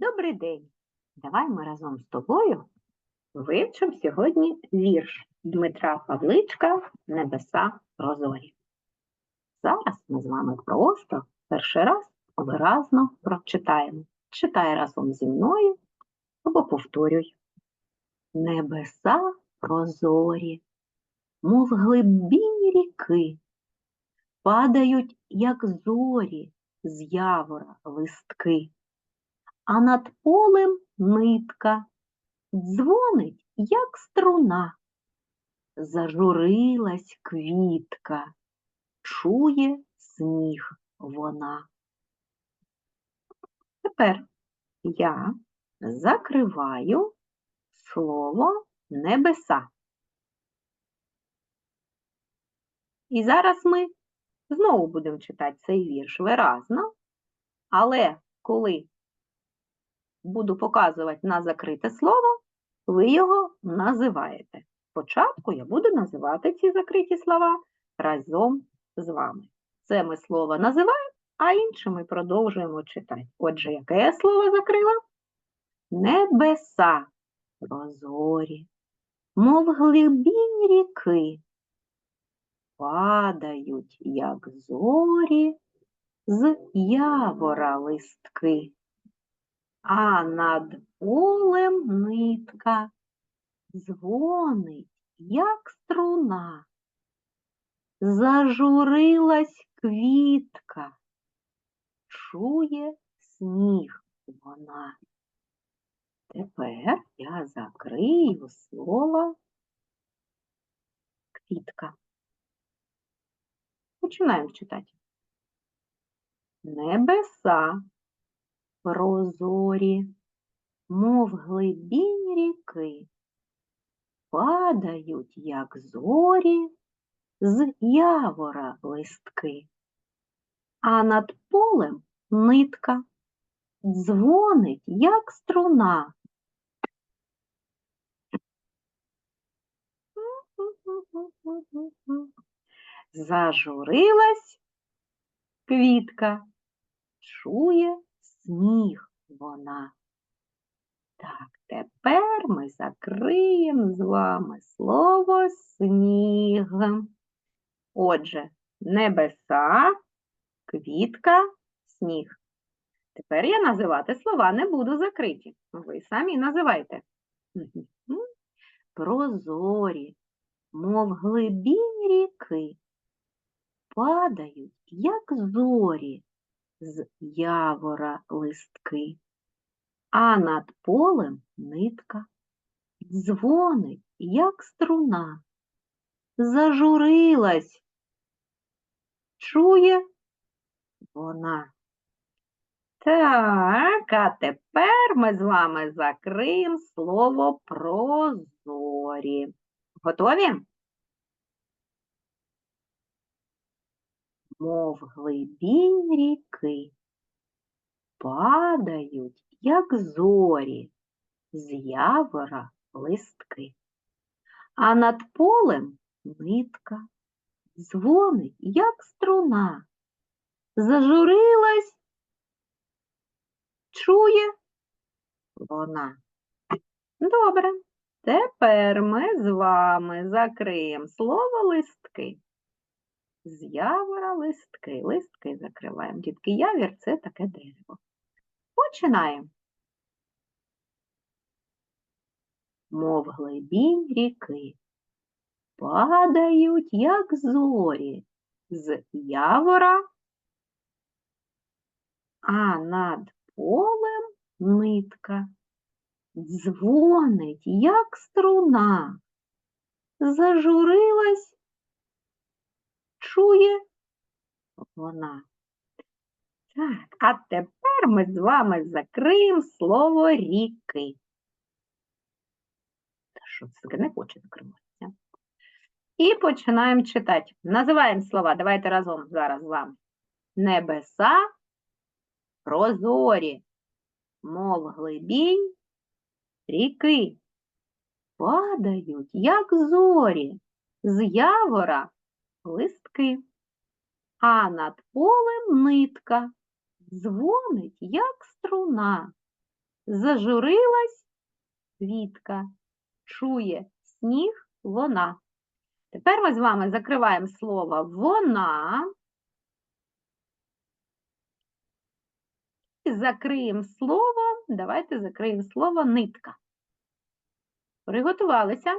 Добрий день! Давай ми разом з тобою вивчимо сьогодні вірш Дмитра Павличка Небеса прозорі. Зараз ми з вами просто перший раз виразно прочитаємо. Читай разом зі мною або повторюй. Небеса прозорі, мов глибінь ріки, падають, як зорі з явора листки а над полем нитка дзвонить, як струна. Зажурилась квітка, чує сніг вона. Тепер я закриваю слово небеса. І зараз ми знову будемо читати цей вірш виразно, але коли буду показувати на закрите слово, ви його називаєте. Спочатку я буду називати ці закриті слова разом з вами. Це ми слово називаємо, а інше ми продовжуємо читати. Отже, яке я слово закрила? Небеса прозорі, мов глибінь ріки, падають, як зорі, з явора листки а над полем нитка дзвонить, як струна. Зажурилась квітка, чує сніг вона. Тепер я закрию слово квітка. Починаємо читати. Небеса прозорі, мов глибінь ріки, падають, як зорі, з явора листки, а над полем нитка дзвонить, як струна. Зажурилась квітка, чує сніг вона. Так, тепер ми закриємо з вами слово сніг. Отже, небеса, квітка, сніг. Тепер я називати слова не буду закриті. Ви самі називайте. Прозорі, мов глибінь ріки, падають, як зорі з явора листки, а над полем нитка дзвонить, як струна, зажурилась, чує вона. Так, а тепер ми з вами закриємо слово прозорі. Готові? Мов глибінь ріки, падають, як зорі, з явора листки, а над полем нитка дзвонить, як струна, зажурилась, чує вона. Добре, тепер ми з вами закриємо слово листки з явора листки. Листки закриваємо. Дітки, явір це таке дерево. Починаємо. Мов глибінь ріки, падають, як зорі, з явора, а над полем нитка дзвонить, як струна, зажурилась чує вона. Так, а тепер ми з вами закриємо слово ріки. Що це таке не хоче закриватися. І починаємо читати. Називаємо слова. Давайте разом зараз з вами. Небеса прозорі, мов глибінь, ріки. Падають, як зорі, з явора листки, а над полем нитка дзвонить, як струна, Зажурилась квітка. Чує сніг вона. Тепер ми з вами закриваємо слово вона. І закриємо слово, давайте закриємо слово нитка. Приготувалися.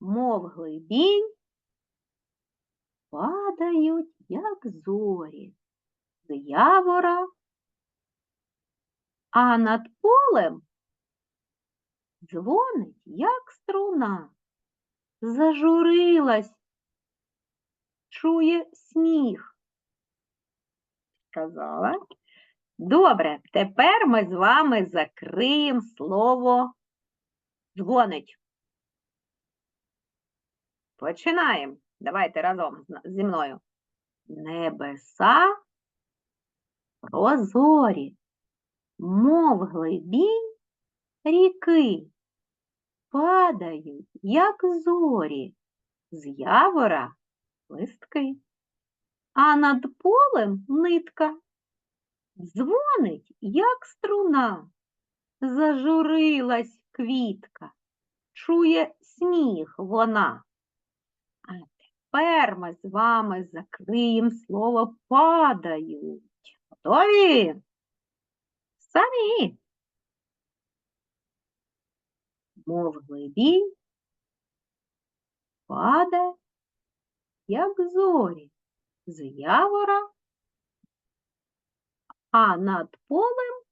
Мов глибінь, падають, як зорі, з явора, а над полем дзвонить, як струна, зажурилась, чує сміх. Сказала. Добре, тепер ми з вами закриємо слово дзвонить. Починаємо. Давайте разом зі мною. Небеса прозорі, мов глибінь ріки, падають, як зорі, з явора листки, а над полем нитка дзвонить, як струна, зажурилась квітка, чує сніг вона. А тепер ми з вами закриємо слово падають. Готові? Самі. Мов глибінь, падає, як зорі, з явора, а над полем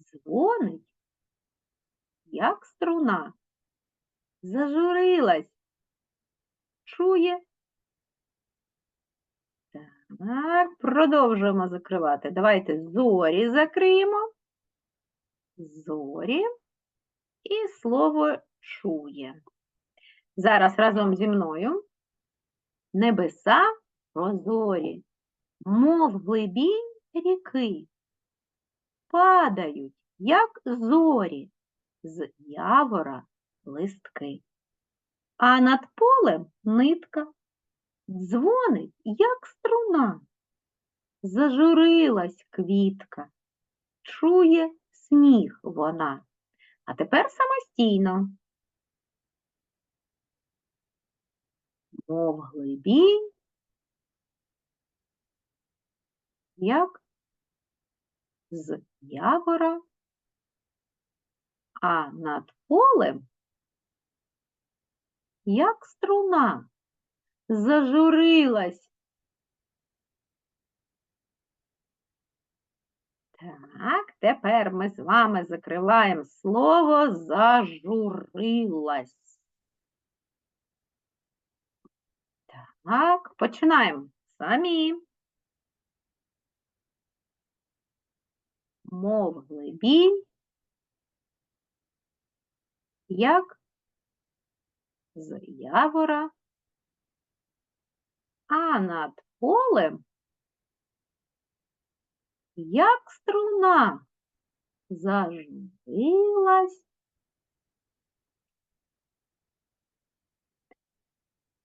дзвонить, як струна, зажурилась, чує. Так, продовжуємо закривати. Давайте зорі закриємо. Зорі і слово чує. Зараз разом зі мною. Небеса прозорі, мов глибінь ріки, падають, як зорі, з явора листки. А над полем нитка дзвонить, як струна. Зажурилась квітка, чує сніг вона. А тепер самостійно. Мов глибінь, як з явора, а над полем як струна, зажурилась. Так, тепер ми з вами закриваємо слово зажурилась. Так, починаємо. Самі. Мов глибінь, як з явора, а над полем як струна зажурилась.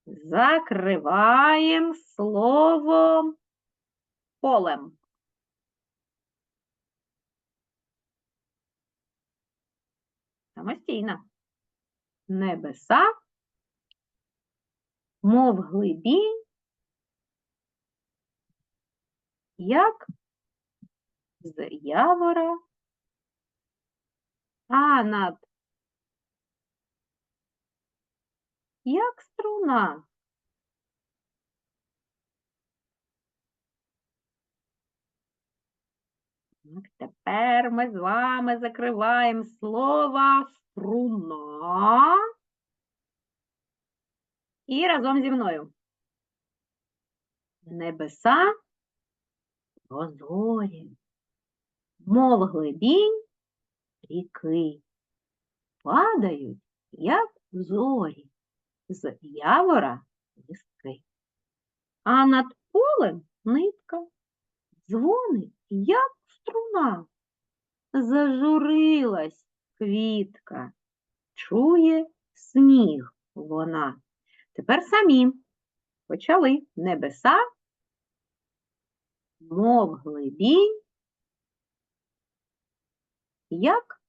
Закриваємо словом полем. Самостійно. Небеса, мов глибінь, як з явора, а над як струна. Тепер ми з вами закриваємо слово струна. І разом зі мною. Небеса прозорі, мов глибінь ріки, падають, як зорі, з явора листки. А над полем нитка дзвонить, як струна. Зажурилась квітка, чує сніг вона. Тепер самі. Почали. Небеса. Мов глибінь, як?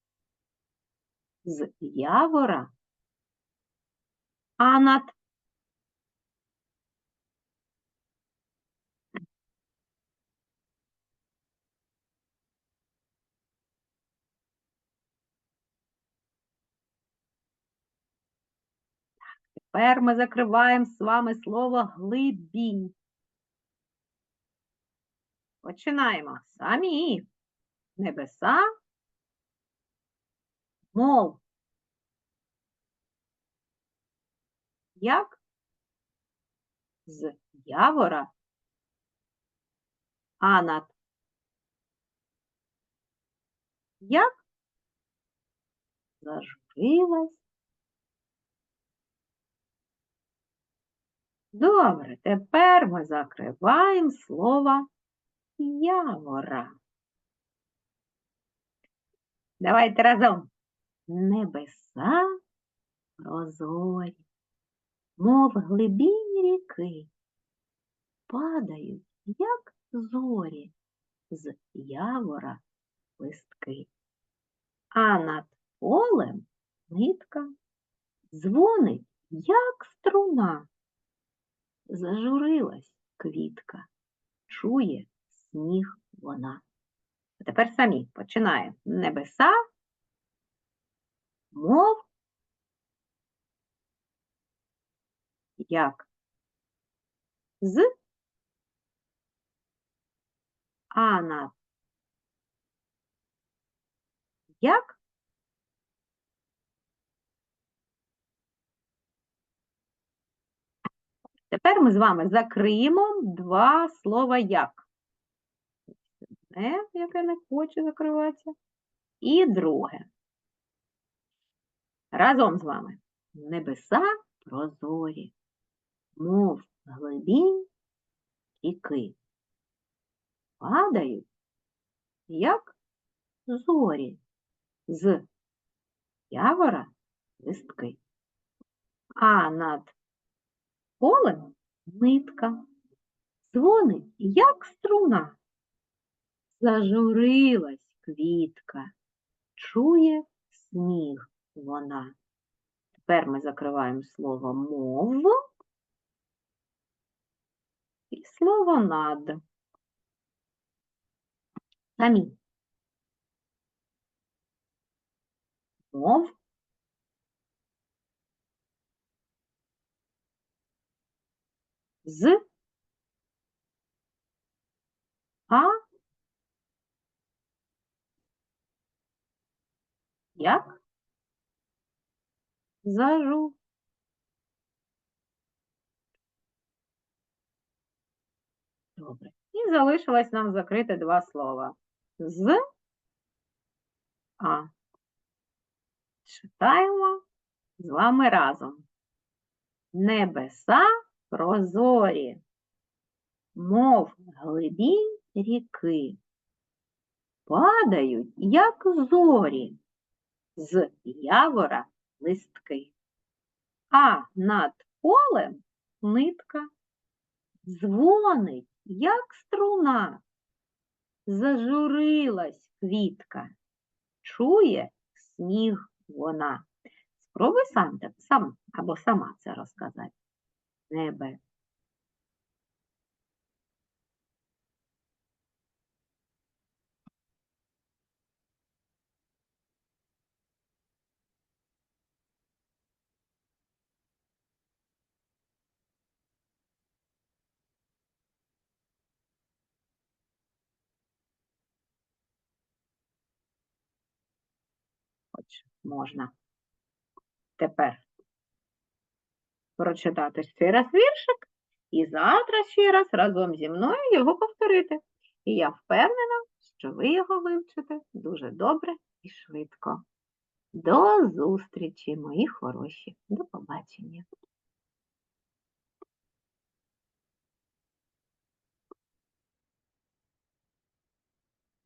З явора, а над Тепер ми закриваємо з вами слово глибінь. Починаємо. Самі небеса, мов. Як з явора, а над як зажурилась Добре, тепер ми закриваємо слово явора. Давайте разом. Небеса прозорі, мов глибінь ріки, падають, як зорі, з явора листки. А над полем нитка дзвонить, як струна. Зажурилась квітка, чує сніг вона. А тепер самі починаємо. Небеса, мов, як з, а над як Тепер ми з вами закриємо два слова як. Одне, яке не хоче закриватися, і друге. Разом з вами. Небеса прозорі, мов глибінь ріки. Падають, як зорі з явора листки. А над полем нитка, дзвонить, як струна. Зажурилась квітка, чує сніг вона. Тепер ми закриваємо слово мов і слово над. Самі. Мов з а як зажу. Добре. І залишилось нам закрити два слова. З а. Читаємо з вами разом. Небеса прозорі, мов глибінь ріки, падають, як зорі, з явора листки, а над полем нитка дзвонить, як струна, зажурилась квітка, чує сніг вона. Спробуй сам, сам або сама це розказати себе. Можна тепер прочитати ще раз віршик і завтра ще раз разом зі мною його повторити. І я впевнена, що ви його вивчите дуже добре і швидко. До зустрічі, мої хороші. До побачення.